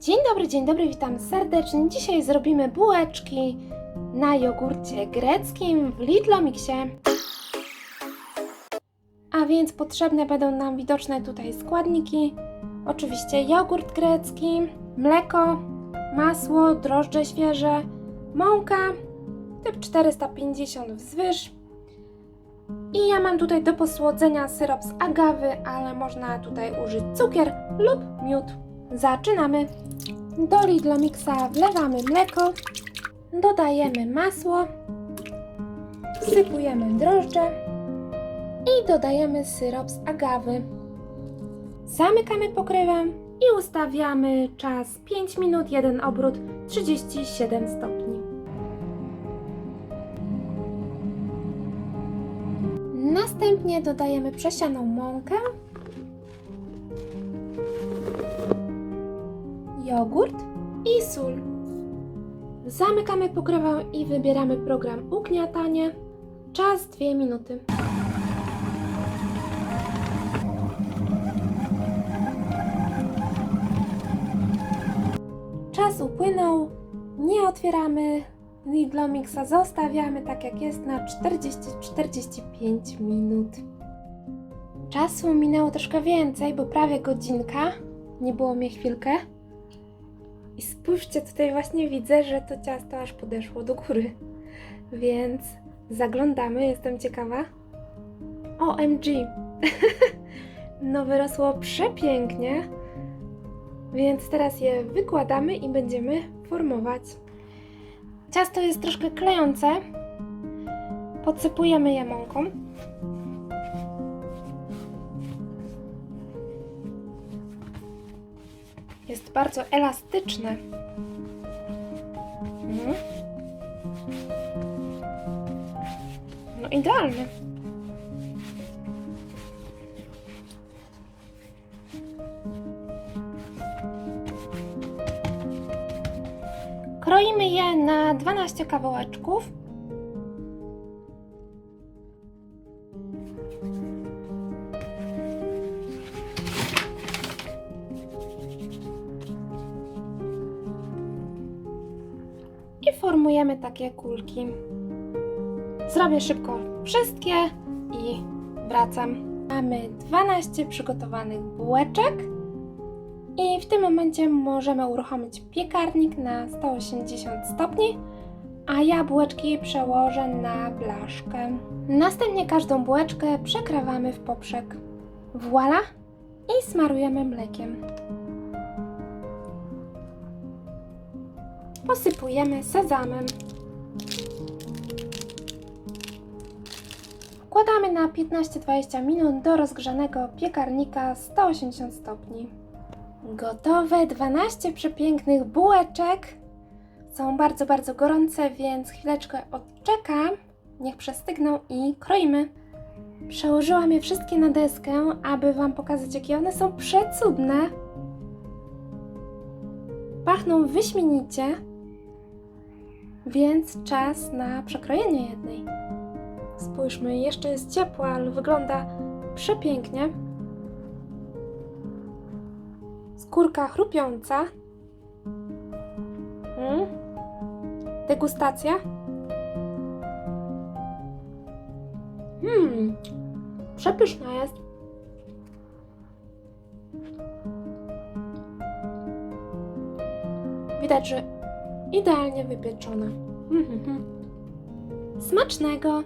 Dzień dobry, dzień dobry, witam serdecznie. Dzisiaj zrobimy bułeczki na jogurcie greckim w Lidlomixie. A więc potrzebne będą nam widoczne tutaj składniki. Oczywiście jogurt grecki, mleko, masło, drożdże świeże, mąka, typ 450 wzwyż. I ja mam tutaj do posłodzenia syrop z agawy, ale można tutaj użyć cukier lub miód. Zaczynamy. Do Lidlomixa wlewamy mleko, dodajemy masło, wsypujemy drożdże i dodajemy syrop z agawy. Zamykamy pokrywę i ustawiamy czas 5 minut, 1 obrót, 37 stopni. Następnie dodajemy przesianą mąkę, jogurt i sól. Zamykamy pokrywę i wybieramy program ugniatanie. Czas 2 minuty. Czas upłynął. Nie otwieramy Lidlomixa, zostawiamy tak jak jest na 40-45 minut. Czasu minęło troszkę więcej, bo prawie godzinka. Nie było mnie chwilkę. I spójrzcie, tutaj właśnie widzę, że to ciasto aż podeszło do góry. Więc zaglądamy, jestem ciekawa. OMG! no wyrosło przepięknie. Więc teraz je wykładamy i będziemy formować. Ciasto jest troszkę klejące. Podsypujemy je mąką. Jest bardzo elastyczne. Mhm. No idealnie. Kroimy je na 12 kawałeczków. Formujemy takie kulki. Zrobię szybko wszystkie i wracam. Mamy 12 przygotowanych bułeczek i w tym momencie możemy uruchomić piekarnik na 180 stopni, a ja bułeczki przełożę na blaszkę. Następnie każdą bułeczkę przekrawamy w poprzek. Voila! I smarujemy mlekiem. Posypujemy sezamem. Wkładamy na 15-20 minut do rozgrzanego piekarnika 180 stopni. Gotowe 12 przepięknych bułeczek. Są bardzo, bardzo gorące, więc chwileczkę odczekam. Niech przestygną i kroimy. Przełożyłam je wszystkie na deskę, aby Wam pokazać, jakie one są przecudne. Pachną wyśmienicie, więc czas na przekrojenie jednej. Spójrzmy, jeszcze jest ciepła, ale wygląda przepięknie. Skórka chrupiąca. Mm. Degustacja. Hmm, przepyszna jest. Widać, że Idealnie wypieczona. Mhm. Smacznego!